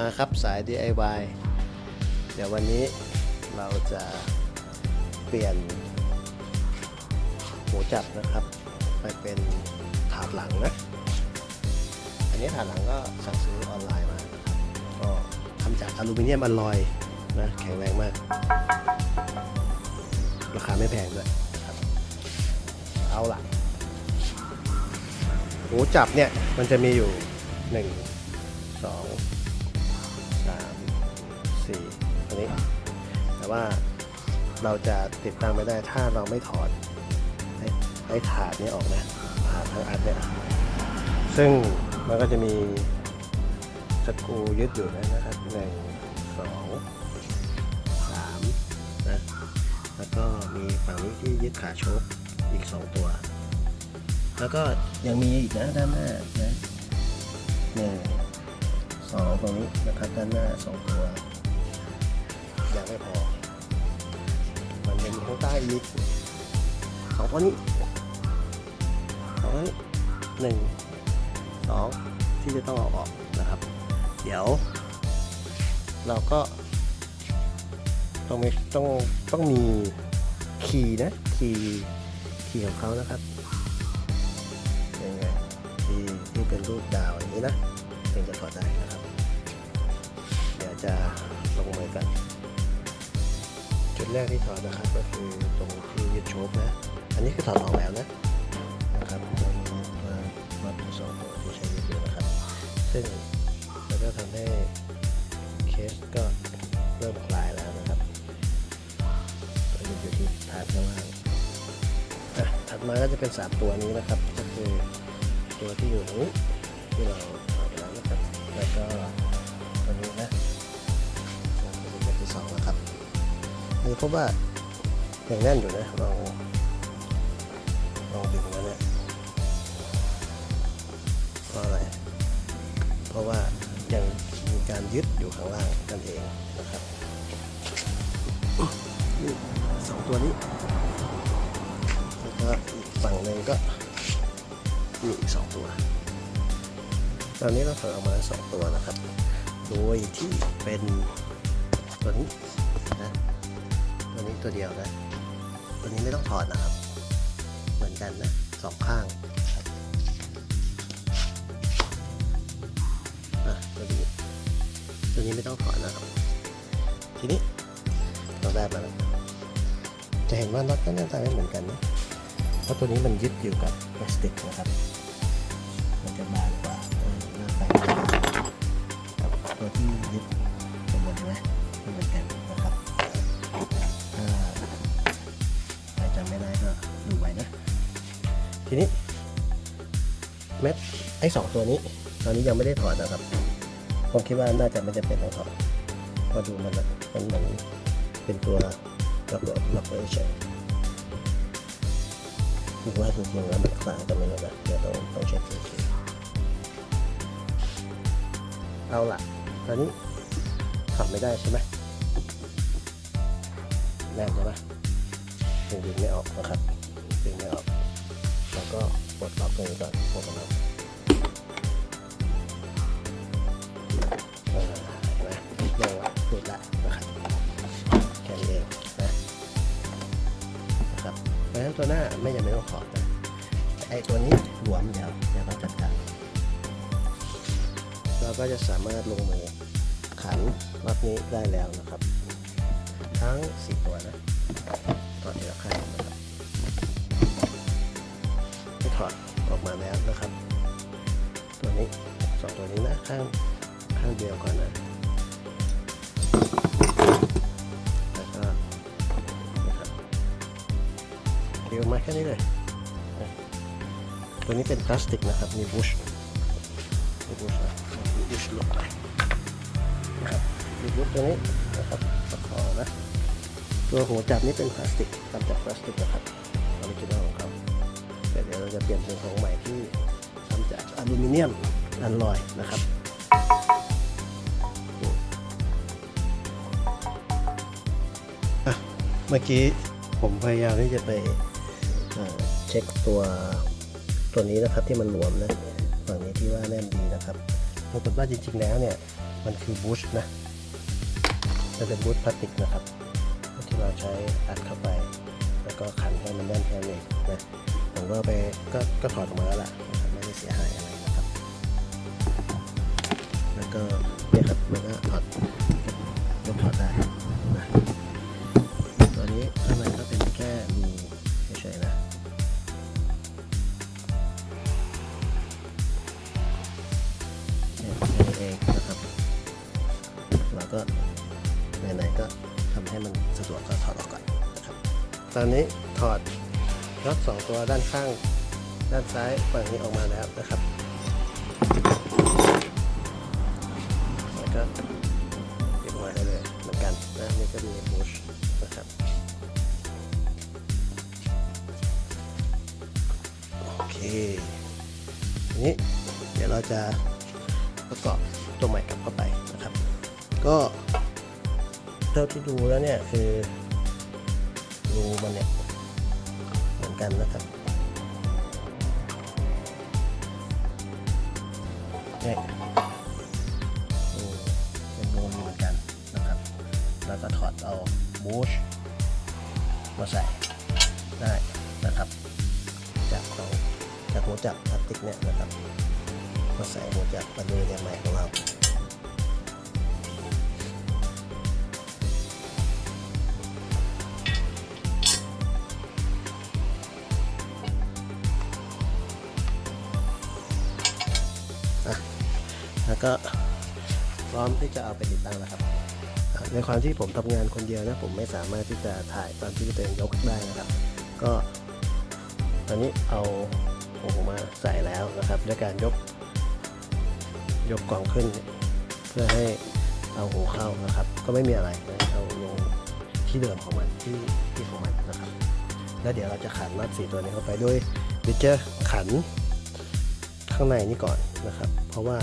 มาครับสาย DIY เดี๋ยววันนี้เราจะเปลี่ยนหมูจับนะครับ ไปเป็นถาดหลังนะ อันนี้ถาดหลังก็สั่งซื้อออนไลน์มาก็ทำจากอลูมิเนียมอลลอยนะแข็งแรงมาก ราคาไม่แพงด้วยเอาล่ะหมูจับเนี่ยมันจะมีอยู่ 1 2 3 4ตัวนี้ แต่ว่าเราจะติดตั้งไม่ได้ถ้าเราไม่ถอดไอ้ถาดนี้ออกนะถาดทั้งอันเนี่ยซึ่งมันก็จะมีสกรูยึดอยู่นะครับหนึ่งสองสามนะแล้วก็มีฝั่งนี้ที่ยึดขาชคอีก 2 ตัว แล้วก็ยังมีอีกนะด้านหน้านะหนึ่งสองตรงนี้นะครับด้านหน้า 2 ตัว ยังไม่พอ มันยังมีข้างใต้อีกสองตัวนี้สองตัวนี้หนึ่งสองที่จะต้องเอาออกนะครับ เดี๋ยว เราก็ต้องมีต้องต้องมีคีย์นะคีย์คีย์ของเขานะครับยังไงคีย์ที่เป็นรูปดาวอย่างนี้นะถึงจะถอดได้นะครับ เดี๋ยวจะลงมือกัน จุดแรกที่ถอดนะครับก็คือตรงที่ยึดโชคนะ อันนี้คือถอดออกแล้วนะนะครับเรามามาดูสองตัวที่ใช้ยึดอยู่นะครับ ซึ่งมันก็ทำให้เคสก็เริ่มคลายแล้วนะครับตัวอยู่ที่ถาดข้างล่างอะถัดมาก็จะเป็น3ตัวนี้นะครับ ก็คือตัวที่อยู่ตรงนี้ที่เราถอดแล้วนะครับแล้วก็ นี่พบว่ายังแน่นอยู่นะลองลองดึงแล้วเนี่ยเพราะอะไร เพราะว่ายังมีการยึดอยู่ข้างล่างนั่นเองนะครับนี่สองตัวนี้แล้วก็อีกฝั่งหนึ่งก็มีอีกสองตัว ตอนนี้เราถอดออกมาสองตัวนะครับ โดยที่เป็นตัวนี้นะ ตัวนี้ตัวเดียวนะ ตัวนี้ไม่ต้องถอดนะครับ เหมือนกันนะสองข้างตัวนี้ ตัวนี้ไม่ต้องถอดนะครับ ทีนี้เราได้มาแล้วจะเห็นว่าน็อตก็หน้าตาไม่เหมือนกันนะเพราะตัวนี้มันยึดอยู่กับพลาสติกนะครับ มันจะบางกว่าหน้าไฟกับตัวที่ยึดข้างบนใช่ไหมไม่เหมือนกัน ทีนี้เม็ดไอ้สองตัวนี้ ตอนนี้ยังไม่ได้ถอดนะครับ ผมคิดว่าน่าจะไม่จำเป็นต้องถอดพอดูมันมันเหมือนเป็นตัวล็อกล็อกไว้เฉยคิดว่าจริงๆแล้วมันคลายกันไหมนะเดี๋ยวต้องต้องเช็คทีเอาล่ะ ตอนนี้ขับไม่ได้ใช่ไหมแน่นใช่ไหมยังดึงไม่ออกนะครับดึงไม่ออก ก็ปลดล็อกตรงนี้ก่อนปลดล็อกเออเห็นไหมลงละหลุดละนะครับแค่นี้เองนะนะครับเพราะฉะนั้นตัวหน้าไม่จำเป็นต้องถอดนะไอ้ตัวนี้หลวมเดี๋ยวเดี๋ยวเราจัดการเราก็จะสามารถลงมือขันน็อตนี้ได้แล้วนะครับ ทั้งสี่ตัวนะต่อทีละข้างนะครับที่ถ อดออกมาแล้วนะครับ ตัวนี้สองตัวนี้นะข้างข้างเดียวก่อนนะแล้วก็นะครับเดียวมาแค่นี้เลย ตัวนี้เป็นพลาสติกนะครับ มีบุชมีบุชนะมีบุชลงไปนะครับมีบุชตัวนี้นะครับประคองนะ ตัวหัวจับนี้เป็นพลาสติกทำจากพลาสติกนะครับออริจินอลของเขา ดี๋ยวเราจะเปลี่ยนเป็นของใหม่ที่ทำจากอลูมิเนียมอันลอยนะครับอะเมื่อกี้ผมพยายามที่จะไปเช็คตัวตัวนี้นะครับที่มันหลวมนะฝั่งนี้ที่ว่าแน่นดีนะครับปรากฏว่าจริงๆแล้วเนี่ยมันคือบูชนะจะเป็นบูชพลาสติกนะครับที่เราใช้อัดเข้าไป แล้วก็ขันให้มันแน่นแค่นี้นเองนะ ผมก็ไปก็ก็ถอดออกมาแล้วล่ะไม่ได้เสียหายอะไรนะครับ แล้วก็เนี่ยครับมันก็ถอดยกถอดได้นะตัวนี้ข้างในก็เป็นแค่รูเฉยๆนะเนี่ยเองนะครับเราก็ไหนๆก็ทำให้มันสะดวกก็ถอดออกก่อนนะครับ ตอนนี้ถอด น็อตสองตัวด้านข้าง ด้านซ้ายฝั่งนี้ออกมาแล้วนะครับแล้วก็เก็บไว้ได้เลยเหมือนกันนะนี่ก็มีบูชนะครับโอเคทีนี้เดี๋ยวเราจะประกอบตัวใหม่กลับเข้าไปนะครับ ก็เท่าที่ดูแล้วเนี่ยคือรูมันเนี่ย กันนะครับเนี่ยรูเป็นรูอยู่เหมือนกันนะครับ แล้วก็ถอดเอาบูชมาใส่ได้นะครับ จากของจากหัวจักรพลาสติกเนี่ยนะครับมาใส่หัวจักรมาดูเนี่ยใหม่ของเรา ก็พร้อมที่จะเอาไปติดตั้งแล้วครับในความที่ผมทำงานคนเดียวนะผมไม่สามารถที่จะถ่ายตอนที่ตัวเองยกได้นะครับ ก็ตอนนี้เอาโอ้โหมาใส่แล้วนะครับด้วยการยกยกกล่องขึ้น เพื่อให้เอาหูเข้านะครับ ก็ไม่มีอะไรนะเอาลงที่เดิมของมันที่ที่ของมันนะครับ แล้วเดี๋ยวเราจะขันน็อตสีตัวนี้เข้าไปด้วยดิเจอร์ขันข้างในนี่ก่อนนะครับ เพราะว่า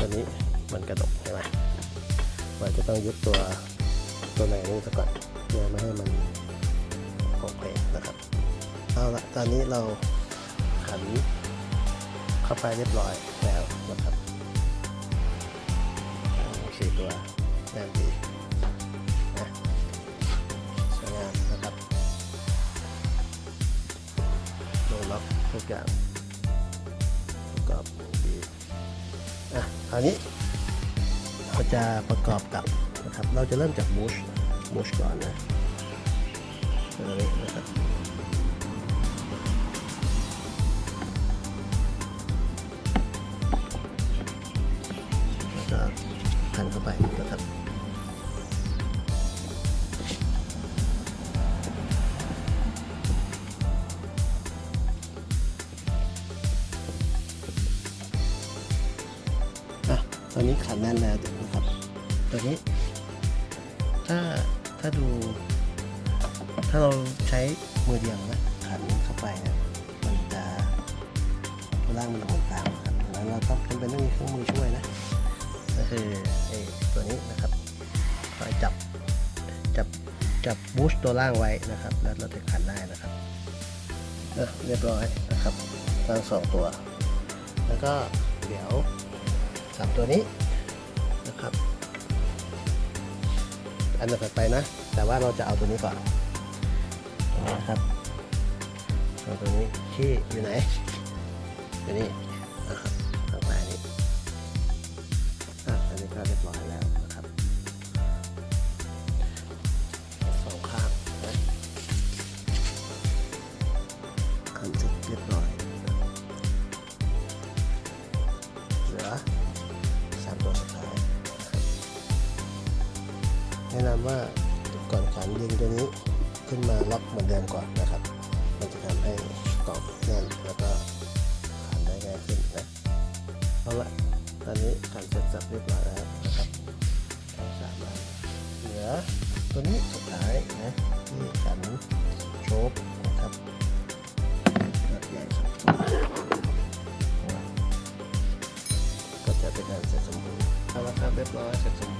ตัวนี้มันกระดกใช่ไหมเราจะต้องยึดตัวตัวในนี้ซะก่อนเพื่อไม่ให้มันโอเคนะครับ เอาละตอนนี้เราขันเข้าไปเรียบร้อยแล้วนะครับสี่ตัวแน่นดีนะสวยงามนะครับโดนล็อกทุกอย่างประกอบดี อะคราวนี้เราจะประกอบกับนะครับ เราจะเริ่มจากบูชบูชก่อนนะนะครับ ตอนนี้ขันแน่นแล้วนะครับ ตัวนี้ ถ้าถ้าดู ถ้าเราใช้มือเดียวนะขันเข้าไปนี่ยมันจะตัวล่างมันหมุนตามนะครับดังนั้นเราต้องจำเป็นต้องมีเครื่องมือช่วยนะ ก็คือไอ้ตัวนี้นะครับคอยจับจับจับบูสต์ตัวล่างไว้นะครับ แล้วเราถึงขันได้นะครับอะเรียบร้อยนะครับทั้งสองตัว แล้วก็เดี๋ยว สามตัวนี้นะครับอันต่อไปนะ แต่ว่าเราจะเอาตัวนี้ก่อนนะครับเอาตัวนี้ที่อยู่ไหนอยู่นี่นะครับข้างใต้นี้อันนี้ก็เรียบร้อยแล้วนะครับสองข้างนะอันเสร็จเรียบร้อยเหลือ แนะนำว่าก่อนขันดึงตัวนี้ขึ้นมาล็อกเหมือนเดิมก่อนนะครับ มันจะทำให้กล่องแน่นแล้วก็ขันได้ง่ายขึ้นนะเอาละตอนนี้ขันเสร็จสับเรียบร้อยแล้วนะครับสามอันเหลือตัวนี้สุดท้ายนะที่ขันโชคนะครับใหญ่สุดก็จะเป็นการเสร็จสมบูรณ์เอาละครับเรียบร้อยเสร็จสมบูรณ์